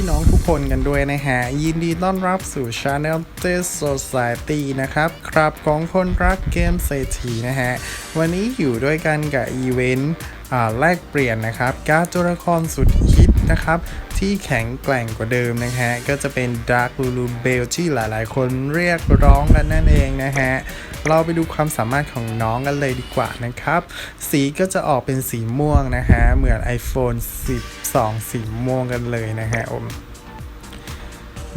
พี่น้องทุกคนกันด้วยนะฮะ ยินดีต้อนรับสู่ Channel t e s Society นะครับ ครับของคนรักเกมเศรษฐีนะฮะ วันนี้อยู่ด้วยกันกับอีเวนต์อ่าแลกเปลี่ยนนะครับ การ์ดตัวละครสุดฮิตนะครับ ที่แข็งแกร่งกว่าเดิมนะฮะ ก็จะเป็น Dark Lulu Bell ที่หลายๆ คนเรียกร้องกันนั่นเองนะฮะ เราไปดูความสามารถของน้องกันเลยดีกว่านะครับ สีก็จะออกเป็นสีม่วงนะฮะ เหมือน iPhone 12 สีม่วงกันเลยนะฮะผม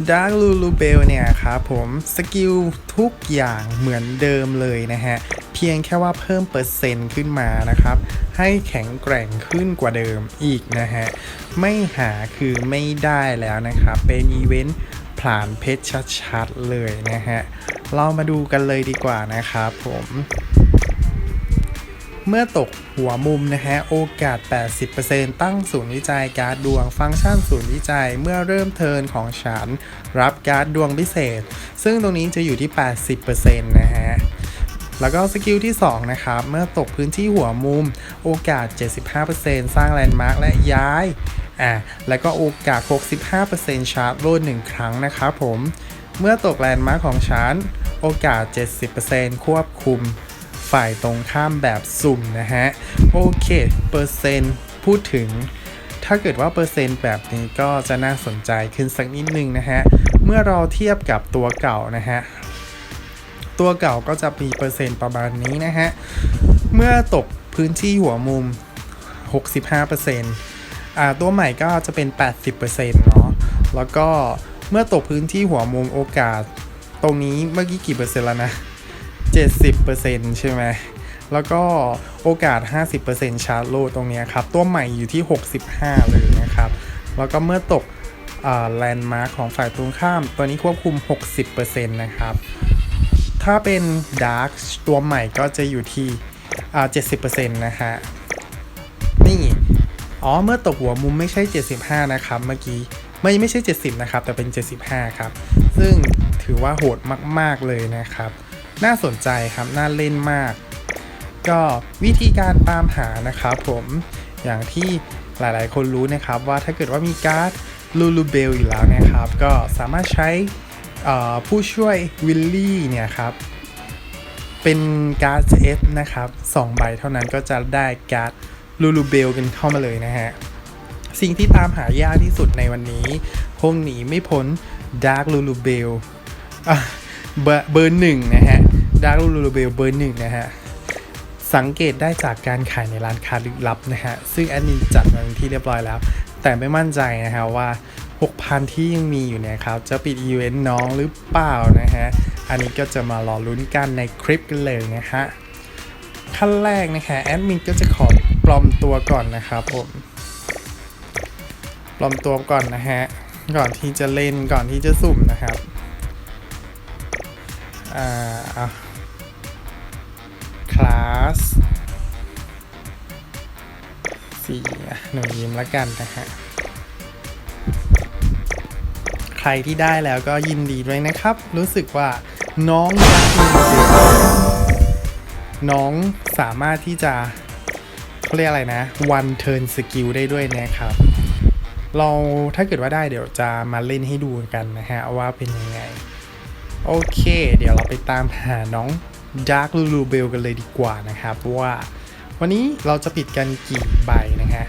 Dark Lulu Bell เนี่ยครับผมสกิลทุกอย่างเหมือนเดิมเลยนะฮะ เพียงแค่ว่าเพิ่มเปอร์เซ็นต์ขึ้นมานะครับ ให้แข็งแกร่งขึ้นกว่าเดิมอีกนะฮะ ไม่หาคือไม่ได้แล้วนะครับ เป็นอีเวนต์ผลานเพชรชัดๆเลยนะฮะ เรามาดูกันเลยดีกว่านะครับผม เมื่อตกหัวมุมนะฮะโอกาส 80%ตั้งศูนย์วิจัยการ์ดดวงฟังก์ชันศูนย์วิจัยเมื่อเริ่มเทินของฉัน รับการ์ดดวงพิเศษ ซึ่งตรงนี้จะอยู่ที่ 80%นะฮะแล้วก็สกิลที่ 2 นะครับ เมื่อตกพื้นที่หัวมุม โอกาส 75%สร้างแลนด์มาร์กและย้ายอะแล้วก็โอกาส 65%ชาร์จโลด1ครั้งนะครับผม เมื่อตกแลนด์มาร์กของฉันโอกาส 70%ควบคุม ฝ่ายตรงข้ามแบบสุ่มนะฮะ โอเค เปอร์เซ็นต์พูดถึง ถ้าเกิดว่าเปอร์เซ็นต์แบบนี้ก็จะน่าสนใจขึ้นสักนิดนึงนะฮะ เมื่อเราเทียบกับตัวเก่านะฮะ ตัวเก่าก็จะมีเปอร์เซ็นต์ประมาณนี้นะฮะ เมื่อตกพื้นที่หัวมุม 65%อ่าตัวใหม่ก็จะเป็น 80%เนาะ แล้วก็เมื่อตกพื้นที่หัวมุมโอกาส ตรงนี้เมื่อกี้กี่เปอร์เซ็นต์แล้วนะ 70%ใช่ไหมแล้วก็โอกาส 50%ชาร์จโลดตรงนี้ครับ ตัวใหม่อยู่ที่ 65 เลยนะครับ แล้วก็เมื่อตกแลนด์มาร์คของฝ่ายตรงข้าม ตัวนี้ควบคุม 60%นะครับ ถ้าเป็น Dark ตัวใหม่ก็จะอยู่ที่อ่า70%นะฮะ นี่อ๋อ เมื่อตกหัวมุมไม่ใช่ 75 นะครับเมื่อกี้ ไม่ไม่ใช่ 70 นะครับ แต่เป็น 75 ครับ ซึ่งถือว่าโหดมาก ๆ เลยนะครับ น่าสนใจครับ น่าเล่นมาก ก็วิธีการตามหานะครับผมอย่างที่หลายๆ คนรู้นะครับว่าถ้าเกิดว่ามีการ์ดลูลูเบลอยู่แล้วนะครับ ก็สามารถใช้ผู้ช่วยวิลลี่เนี่ยครับเป็นการ์ดเอสนะครับ2ใบเท่านั้นก็จะได้การ์ดลูลูเบลกันเข้ามาเลยนะฮะ สิ่งที่ตามหายากที่สุดในวันนี้ คงหนีไม่พ้น Dark Lulu Bell อะเบอร์เบอร์หนึ่งนะฮะ Dark Lulu Bell เบอร์หนึ่งนะฮะ สังเกตได้จากการขายในร้านค้าลึกลับนะฮะ ซึ่งแอดมินจัดมานที่เรียบร้อยแล้ว แต่ไม่มั่นใจนะฮะว่า 6,000 ที่ยังมีอยู่เนี่ยครับ จะปิดอีเวนต์น้องหรือเปล่านะฮะ อันนี้ก็จะมารอลุ้นกันในคลิปกันเลยนะฮะ ขั้นแรกนะฮะแอดมินก็จะขอปลอมตัวก่อนนะครับผมปลอมตัวก่อนนะฮะ ก่อนที่จะเล่นก่อนที่จะสุ่มนะครับ อ่า อะคลาสสี่หนูยิ้มแล้วกันนะฮะ ใครที่ได้แล้วก็ยินดีด้วยนะครับ รู้สึกว่าน้องยักษ์น้องสามารถที่จะเขาเรียกอะไรนะ one turn skill ได้ด้วยนะครับ เราถ้าเกิดว่าได้เดี๋ยวจะมาเล่นให้ดูกันนะฮะว่าเป็นยังไง โอเค เดี๋ยวเราไปตามหาน้อง Dark Lulu Bell กันเลยดีกว่านะครับว่าวันนี้เราจะปิดกันกี่ใบนะฮะ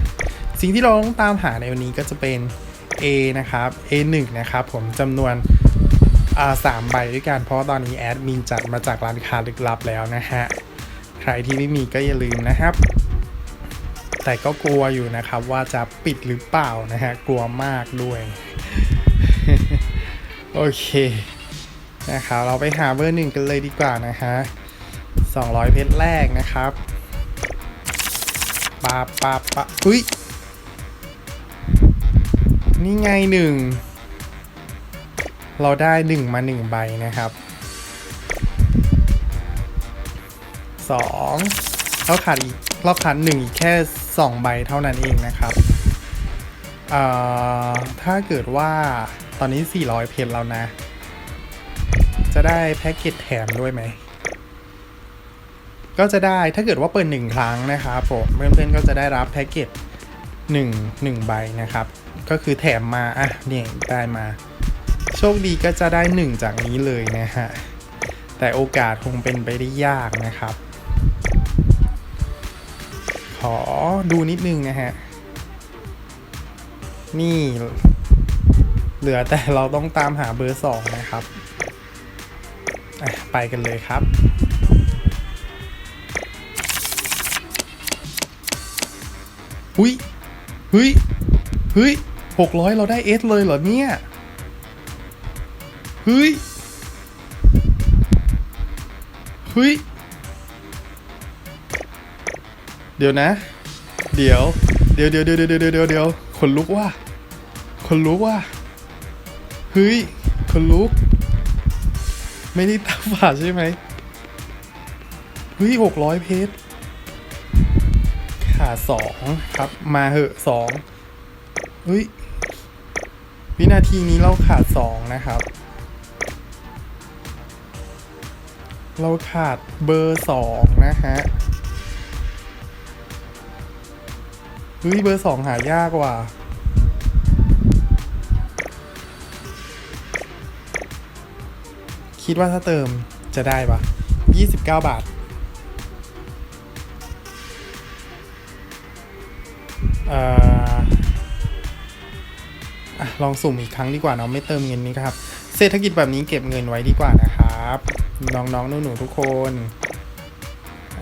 สิ่งที่เราต้องตามหาในวันนี้ก็จะเป็น A นะครับ A1 นะครับผมจำนวนสามใบด้วยกันเพราะตอนนี้แอดมินจัดมาจากร้านค้าลึกลับแล้วนะฮะใครที่ไม่มีก็อย่าลืมนะครับ แต่ก็กลัวอยู่นะครับว่าจะปิดหรือเปล่านะฮะกลัวมากด้วย โอเค นะครับเราไปหาเบอร์หนึ่งกันเลยดีกว่านะฮะ200 เพชรแรกนะครับปาปาปาอุ้ย นี่ไงหนึ่ง เราได้หนึ่งมาหนึ่งใบนะครับสองเราขาดอีกเราขาดหนึ่งอีกแค่สองใบเท่านั้นเองนะครับเอ่อถ้าเกิดว่าตอนนี้ 400 เพชรแล้วนะ จะได้แพ็กเกจแถมด้วยไหม ก็จะได้ถ้าเกิดว่าเปิดหนึ่งครั้งนะครับผมเพื่อนๆก็จะได้รับแพ็กเกจ1 1ใบนะครับ ก็คือแถมมาอะเนี่ยได้มา โชคดีก็จะได้1จากนี้เลยนะฮะแต่โอกาสคงเป็นไปได้ยากนะครับ ขอดูนิดนึงนะฮะ นี่ เหลือแต่เราต้องตามหาเบอร์สองนะครับ ไปกันเลยครับหุ้ยเฮ้ยเฮ้ยหกร้อยเราได้เอสเลยเหรอเนี่ยเฮ้ยเฮ้ยเดี๋ยวนะ เดี๋ยว เดี๋ยวเดี๋ยวเดี๋ยวเดี๋ยวเดี๋ยวเดี๋ยวขนลุกว่ะขนลุกว่ะเฮ้ยขนลุก ไม่ได้ตาฝาดใช่ไหมเฮ้ยหกร้อยเพชรขาดสองครับ มาเหอะสองเฮ้ย วินาทีนี้เราขาดสองนะครับ เราขาดเบอร์สองนะฮะเฮ้ยเบอร์สองหายากว่ะ คิดว่าถ้าเติมจะได้ปะ29 บาท เอ่อลองสุ่มอีกครั้งดีกว่าเนาะไม่เติมเงินนี้ครับ เศรษฐกิจแบบนี้เก็บเงินไว้ดีกว่านะครับ น้องๆหนูๆทุกคน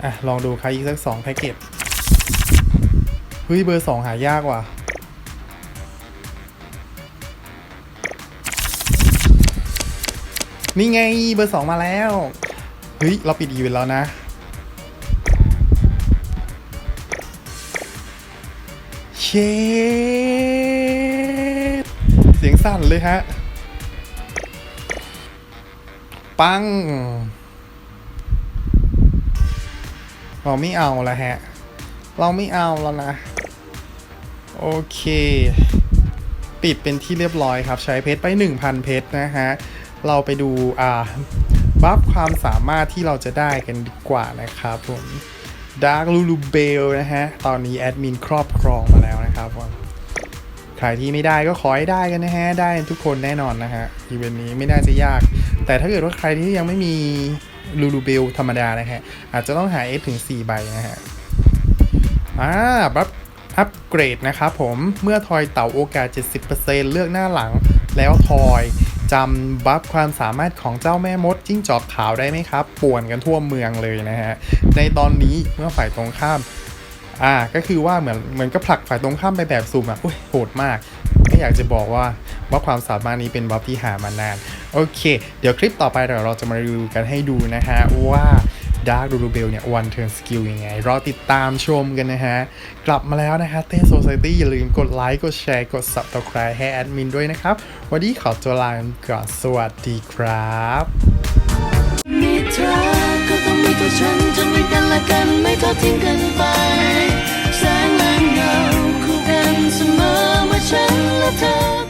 อะลองดูครับอีกสักสองแพ็กเกจเฮ้ยเบอร์สองหายากว่ะ นี่ไงเบอร์สองมาแล้ว เฮ้ย เราปิดอีเวนต์แล้วนะ เชดเสียงสั่นเลยฮะ ปัง เราไม่เอาล้วฮะ เราไม่เอาแล้วนะ โอเค ปิดเป็นที่เรียบร้อยครับ ใช้เพชรไป 1,000 เพชรนะฮะ เราไปดูอ่าบัฟความสามารถที่เราจะได้กันดีกว่านะครับผม Dark Lulu Bell นะฮะ ตอนนี้แอดมินครอบครองมาแล้วนะครับผมใครที่ไม่ได้ก็ขอให้ได้กันนะฮะ ได้ทุกคนแน่นอนนะฮะ อีเวนต์นี้ไม่น่าจะยาก แต่ถ้าเกิดว่าใครที่ยังไม่มี Lulu Bell ธรรมดานะฮะ อาจจะต้องหา F ถึง 4 ใบนะฮะ อ่าบัฟอัปเกรดนะครับผม เมื่อทอยเต่าโอกาส 70%เลือกหน้าหลังแล้วทอย จำบัฟความสามารถของเจ้าแม่มดจิ้งจอกขาวได้ไหมครับ ป่วนกันทั่วเมืองเลยนะฮะ ในตอนนี้เมื่อฝ่ายตรงข้าม อ่า ก็คือว่าเหมือนเหมือนก็ผลักฝ่ายตรงข้ามไปแบบสุ่มอะอุ้ยโหดมาก ไม่อยากจะบอกว่าว่าความสามารถนี้เป็นบัฟที่หามานาน โอเค เดี๋ยวคลิปต่อไปเดี๋ยวเราจะมารีวิวกันให้ดูนะฮะว่า ดาร์กดูรูเบลเนี่ยวันเทิร์นสกิลยังไง รอติดตามชมกันนะฮะ กลับมาแล้วนะฮะเต้โซซิตี้อย่าลืมกดไลค์ กดแชร์ กด subscribe ให้แอดมินด้วยนะครับ วันนี้ขอตัวลาก่อนสวัสดีครับมีเธอก็ต้องมีตัวฉันจะมีกันและกันไม่ทอดทิ้งกันไป แสงและเงาคู่กันเสมอเมื่อฉันและเธอ